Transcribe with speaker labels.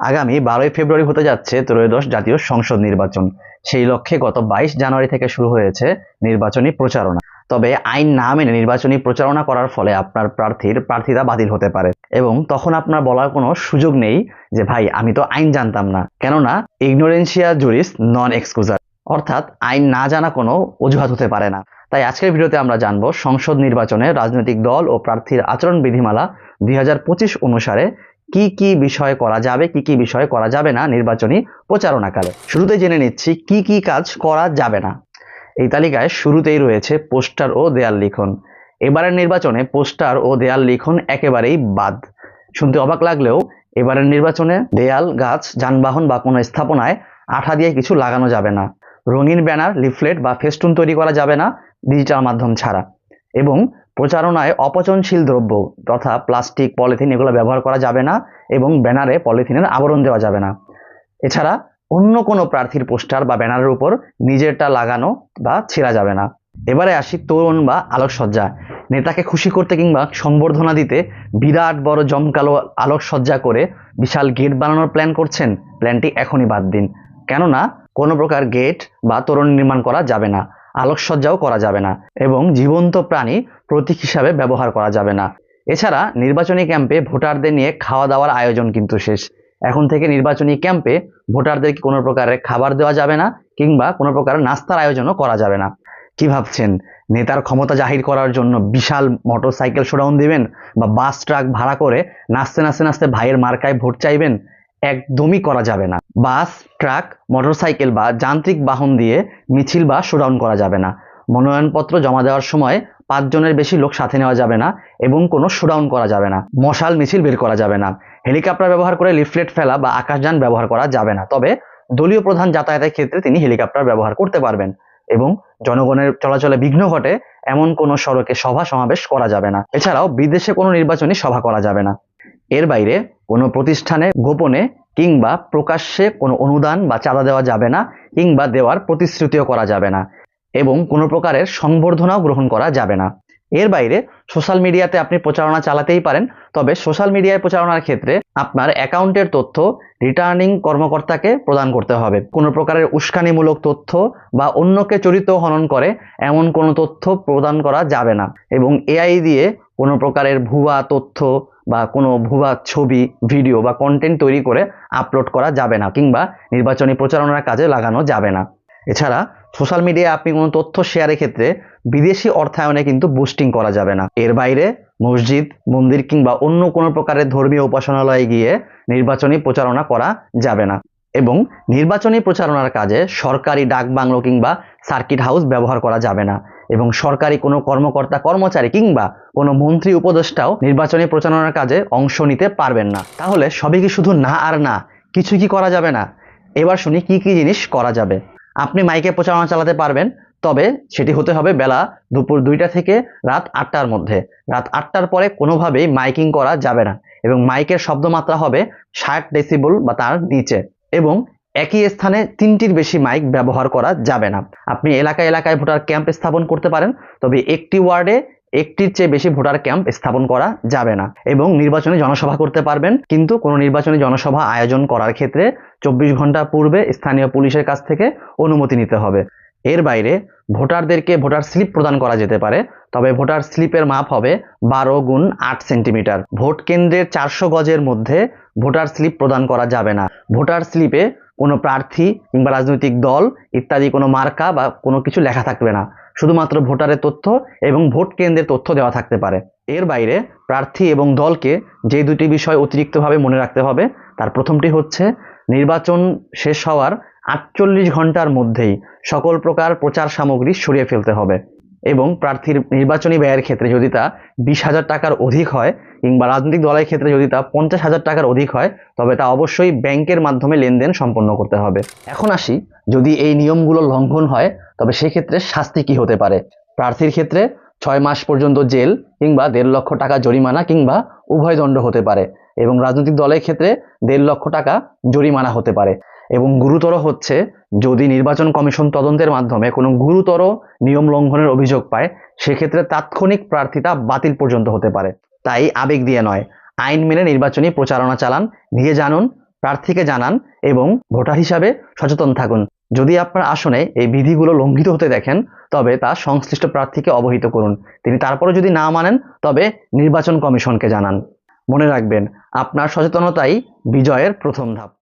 Speaker 1: আগামী বারোই ফেব্রুয়ারি হতে যাচ্ছে ত্রয়োদশ জাতীয় সংসদ নির্বাচন। সেই লক্ষ্যে গত বাইশ জানুয়ারি থেকে শুরু হয়েছে নির্বাচনী প্রচারণা। তবে আইন না মেনে নির্বাচনী প্রচারণা করার ফলে আপনার প্রার্থীর প্রার্থিতা বাতিল হতে পারে এবং তখন আপনার বলার কোনো সুযোগ নেই যে, ভাই, আমি তো আইন জানতাম না। কেননা, ইগনোরেন্সিয়া জুরিস নন এক্সকুজার অর্থাৎ আইন না জানা কোনো অজুহাত হতে পারে না। তাই আজকের ভিডিওতে আমরা জানব সংসদ নির্বাচনে রাজনৈতিক দল ও প্রার্থীর আচরণ বিধিমালা দুই হাজার পঁচিশ অনুসারে কি কি বিষয় করা যাবে, কি কি বিষয় করা যাবে না নির্বাচনী প্রচারণাকালে? শুরুতে জেনে নিচ্ছি, কি কি কাজ করা যাবে না। এই তালিকায় শুরুতেই রয়েছে পোস্টার ও দেয়াল লিখন। এবারের নির্বাচনে পোস্টার ও দেয়াল লিখন একেবারেই বাদ। শুনতে অবাক লাগলেও এবারের নির্বাচনে দেয়াল, গাছ, যানবাহন বা কোনো স্থাপনায় আঠা দিয়ে কিছু লাগানো যাবে না। রঙিন ব্যানার, লিফলেট বা ফেস্টুন তৈরি করা যাবে না ডিজিটাল মাধ্যম ছাড়া। এবং প্রচারণায় অপচনশীল দ্রব্য তথা প্লাস্টিক, পলিথিন এগুলো ব্যবহার করা যাবে না এবং ব্যানারে পলিথিনের আবরণ দেওয়া যাবে না। এছাড়া অন্য কোনো প্রার্থীর পোস্টার বা ব্যানারের উপর নিজেরটা লাগানো বা ছেঁড়া যাবে না। এবারে আসি তরুণ বা আলোকসজ্জা। নেতাকে খুশি করতে কিংবা সংবর্ধনা দিতে বিরাট বড় জমকালো আলোকসজ্জা করে বিশাল গেট বানানোর প্ল্যান করছেন। প্ল্যানটি এখনই বাদ দিন। কেননা কোনো প্রকার গেট বা তোরণ নির্মাণ করা যাবে না। আলোকসজ্জাও করা যাবে না এবং জীবন্ত প্রাণী প্রতীক হিসাবে ব্যবহার করা যাবে না। এছাড়া নির্বাচনী ক্যাম্পে ভোটারদের নিয়ে খাওয়া দাওয়ার আয়োজন কিন্তু শেষ। এখন থেকে নির্বাচনী ক্যাম্পে ভোটারদেরকে কোনো প্রকারের খাবার দেওয়া যাবে না কিংবা কোনো প্রকার নাস্তার আয়োজনও করা যাবে না? কি ভাবছেন? নেতার ক্ষমতা জাহির করার জন্য বিশাল মোটর সাইকেল শোডাউন দিবেন বা বাস ট্রাক ভাড়া করে নাচতে নাচতে নাচতে ভাইয়ের মার্কায় ভোট চাইবেন? একদমই করা যাবে না। বাস, ট্রাক, মোটরসাইকেল বা যান্ত্রিক বাহন দিয়ে মিছিল বা শোডাউন করা যাবে না। মনোনয়নপত্র জমা দেওয়ার সময় পাঁচজনের বেশি লোক সাথে নেওয়া যাবে না এবং কোনো শোডাউন করা যাবে না। মশাল মিছিল বের করা যাবে না। হেলিকপ্টার ব্যবহার করে লিফলেট ফেলা বা আকাশযান ব্যবহার করা যাবে না। তবে দলীয় প্রধান যাতায়াতের ক্ষেত্রে তিনি হেলিকপ্টার ব্যবহার করতে পারবেন এবং জনগণের চলাচলে বিঘ্ন ঘটে এমন কোনো সড়কে সভা সমাবেশ করা যাবে না। এছাড়াও বিদেশে কোনো নির্বাচনী সভা করা যাবে না। এর বাইরে কোনো প্রতিষ্ঠানে, গোপনে কিংবা প্রকাশ্যে কোনো অনুদান বা চাঁদা দেওয়া যাবে না কিংবা দেওয়ার প্রতিশ্রুতিও করা যাবে না এবং কোনো প্রকারের সংবর্ধনাও গ্রহণ করা যাবে না। এর বাইরে সোশ্যাল মিডিয়াতে আপনি প্রচারণা চালাতেই পারেন। তবে সোশ্যাল মিডিয়ায় প্রচারণার ক্ষেত্রে আপনার অ্যাকাউন্টের তথ্য রিটার্নিং কর্মকর্তাকে প্রদান করতে হবে। কোনো প্রকারের উস্কানিমূলক তথ্য বা অন্যকে চরিত্র হনন করে এমন কোনো তথ্য প্রদান করা যাবে না। এবং এআই দিয়ে কোনো প্রকারের ভুয়া তথ্য বা কোনো ভুয়া ছবি ভিডিও বা কন্টেন্ট তৈরি করে আপলোড করা যাবে না কিংবা নির্বাচনী প্রচারণার কাজে লাগানো যাবে না। এছাড়া সোশ্যাল মিডিয়ায় আপনি কোনো তথ্য শেয়ারের ক্ষেত্রে বিদেশি অর্থায়নে কিন্তু বুস্টিং করা যাবে না। এর বাইরে মসজিদ, মন্দির কিংবা অন্য কোনো প্রকারের ধর্মীয় উপাসনালয়ে গিয়ে নির্বাচনী প্রচারণা করা যাবে না এবং নির্বাচনী প্রচারণার কাজে সরকারি ডাক বাংলো কিংবা সার্কিট হাউস ব্যবহার করা যাবে না এবং সরকারি কোনো কর্মকর্তা, কর্মচারী কিংবা কোনো মন্ত্রী, উপদেষ্টাও নির্বাচনী প্রচারণার কাজে অংশ নিতে পারবেন না। তাহলে সবই কি শুধু না আর না কিছু কি করা যাবে না? এবার শুনি কি কি জিনিস করা যাবে। আপনি মাইকে প্রচারণা চালাতে পারবেন, তবে সেটি হতে হবে বেলা দুপুর দুইটা থেকে রাত আটটার মধ্যে। রাত আটটার পরে কোনোভাবেই মাইকিং করা যাবে না এবং মাইকের শব্দমাত্রা হবে ষাট ডেসিবল বা তার নিচে এবং একই স্থানে তিনটির বেশি মাইক ব্যবহার করা যাবে না। আপনি এলাকায় এলাকায় ভোটার ক্যাম্প স্থাপন করতে পারেন, তবে একটি ওয়ার্ডে একটির চেয়ে বেশি ভোটার ক্যাম্প স্থাপন করা যাবে না এবং নির্বাচনী জনসভা করতে পারবেন, কিন্তু কোনো নির্বাচনী জনসভা আয়োজন করার ক্ষেত্রে চব্বিশ ঘণ্টা পূর্বে স্থানীয় পুলিশের কাছ থেকে অনুমতি নিতে হবে। এর বাইরে ভোটারদেরকে ভোটার স্লিপ প্রদান করা যেতে পারে, তবে ভোটার স্লিপের মাপ হবে বারো গুণ আট সেন্টিমিটার। ভোট কেন্দ্রের চারশো গজের মধ্যে ভোটার স্লিপ প্রদান করা যাবে না। ভোটার স্লিপে কোনো প্রার্থী কিংবা রাজনৈতিক দল ইত্যাদি কোনো মার্কা বা কোনো কিছু লেখা থাকবে না। শুধুমাত্র ভোটারের তথ্য এবং ভোট কেন্দ্রের তথ্য দেওয়া থাকতে পারে। এর বাইরে প্রার্থী এবং দলকে যে দুটি বিষয় অতিরিক্তভাবে মনে রাখতে হবে, তার প্রথমটি হচ্ছে নির্বাচন শেষ হওয়ার আটচল্লিশ ঘণ্টার মধ্যেই সকল প্রকার প্রচার সামগ্রী সরিয়ে ফেলতে হবে এবং প্রার্থীর নির্বাচনী ব্যয়ের ক্ষেত্রে যদি তা বিশ হাজার টাকার অধিক হয় কিংবা রাজনৈতিক দলের ক্ষেত্রে যদি তা পঞ্চাশ হাজার টাকার অধিক হয়, তবে তা অবশ্যই ব্যাংকের মাধ্যমে লেনদেন সম্পন্ন করতে হবে। এখন আসি, যদি এই নিয়মগুলো লঙ্ঘন হয়, তবে সেক্ষেত্রে শাস্তি কি হতে পারে? প্রার্থীর ক্ষেত্রে ছয় মাস পর্যন্ত জেল কিংবা দেড় লক্ষ টাকা জরিমানা কিংবা উভয় দণ্ড হতে পারে এবং রাজনৈতিক দলের ক্ষেত্রে দেড় লক্ষ টাকা জরিমানা হতে পারে। এবং গুরুতর হচ্ছে যদি নির্বাচন কমিশন তদন্তের মাধ্যমে কোনো গুরুতর নিয়ম লঙ্ঘনের অভিযোগ পায়, সেক্ষেত্রে তাৎক্ষণিক প্রার্থিতা বাতিল পর্যন্ত হতে পারে। তাই আবেগ দিয়ে নয়, আইন মেনে নির্বাচনী প্রচারণা চালান নিজে জানুন, প্রার্থীকে জানান এবং ভোটার হিসাবে সচেতন থাকুন। যদি আপনার আসনে এই বিধিগুলো লঙ্ঘিত হতে দেখেন, তবে তা সংশ্লিষ্ট প্রার্থীকে অবহিত করুন। তিনি তারপরে যদি না মানেন, তবে নির্বাচন কমিশনকে জানান। মনে রাখবেন, আপনার সচেতনতাই বিজয়ের প্রথম ধাপ।